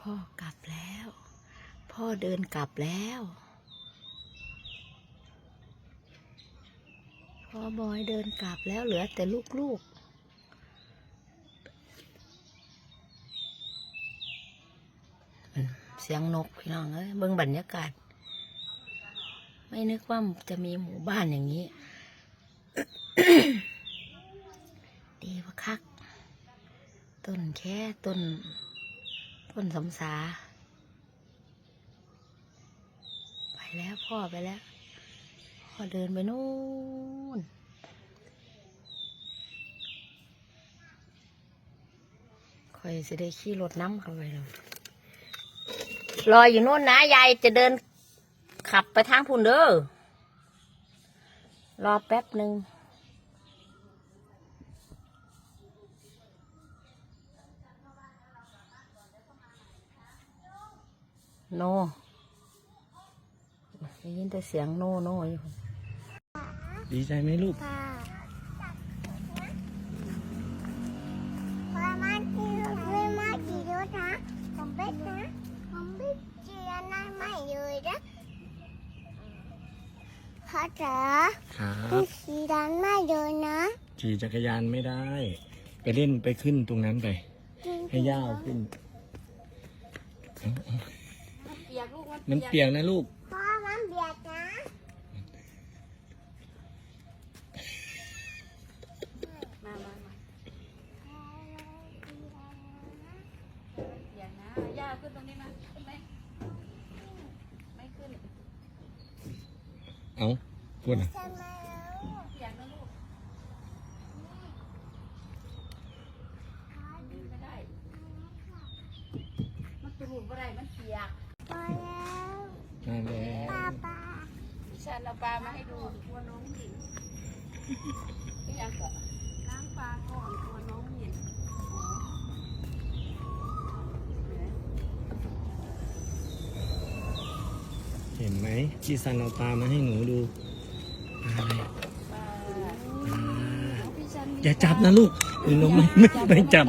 พ่อกลับแล้ว พ่อเดินกลับแล้ว พ่อบอยเดินกลับแล้วเหลือแต่ลูกๆเสียงนกพี่น้องเอ้ยเบิ่งบรรยากาศ ไม่นึกว่าจะมีหมู่บ้านอย่างนี้ ดีวะคัก ต้นแค่ต้น ต้นสำสา ไปแล้วพ่อไปแล้ว พ่อเดินไปนู่น คอยจะได้ขี่รถน้ำเข้าไปแล้วรออยู่นู่นนะ ยายจะเดินขับไปทางพุ่นเด้อ รอแป๊บหนึ่ง โนได้ยินแต่เสียงโนโนอยู่ดีใจไหมลูกค่ะพอมาจีไม่มาจีรถนะผมเบ็ดนะผมเบ็ดจีนั่นไม่เลยนะพ่อจ๋าครับพี่สีดันไม่เลยนะขี่จักรยานไม่ได้ ไปเล่นไปขึ้นตรงนั้นไป ให้ย่าเอาขึ้นเอาเอา มันเปียกนะลูกพ่อมันเบียดนะมามามาอย่านะย่าขึ้นตรงนี้มาขึ้นไหมไม่ขึ้น เอาพูดนะ ทำไมแล้ว เปียกนะลูกไม่ได้ มันตูดบ่ได้มันเปียก พอแล้ว มาแล้ว ป้าป้าันเอาปลามาให้ดูตัวน้องหญิงที่ยังก็ล้างปลาก่อนตัวน้องหญิงเห็นไหมพี่ซันเอาปลามาให้หนูดูปลาอะไรอย่าจับนะลูกหนูไม่ไม่ไม่จับ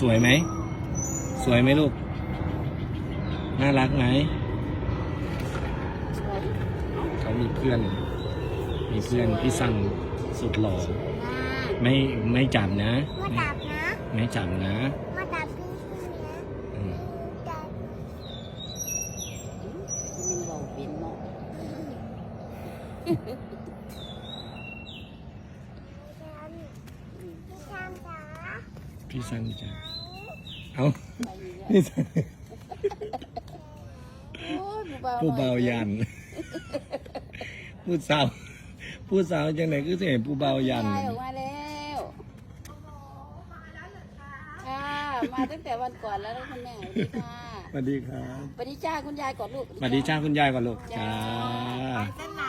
สวยไหม สวยไหมลูก น่ารักไหมเขามีเพื่อน มีเพื่อนพี่ซันสุดหล่อไม่ไม่จับนะมาจับนะไม่จับนะมาจับพี่พี่เนี้ยอืมจับมันบอกเป็นเนาะพี่ชันจ๋าพี่ซันจะเอาพี่ซัน โอ้ยผู้ผู้เบายัน ผู้สาว ผู้สาวจังไหนคือเสียผู้เบายันยายออกมาแล้วค่ะมาตั้งแต่วันก่อนแล้วนะคุณแม่สวัสดีค่ะสวัสดีครับสวัสดีจ้าคุณยายก่อนลูกสวัสดีจ้าคุณยายก่อนลูกจ้า จ้า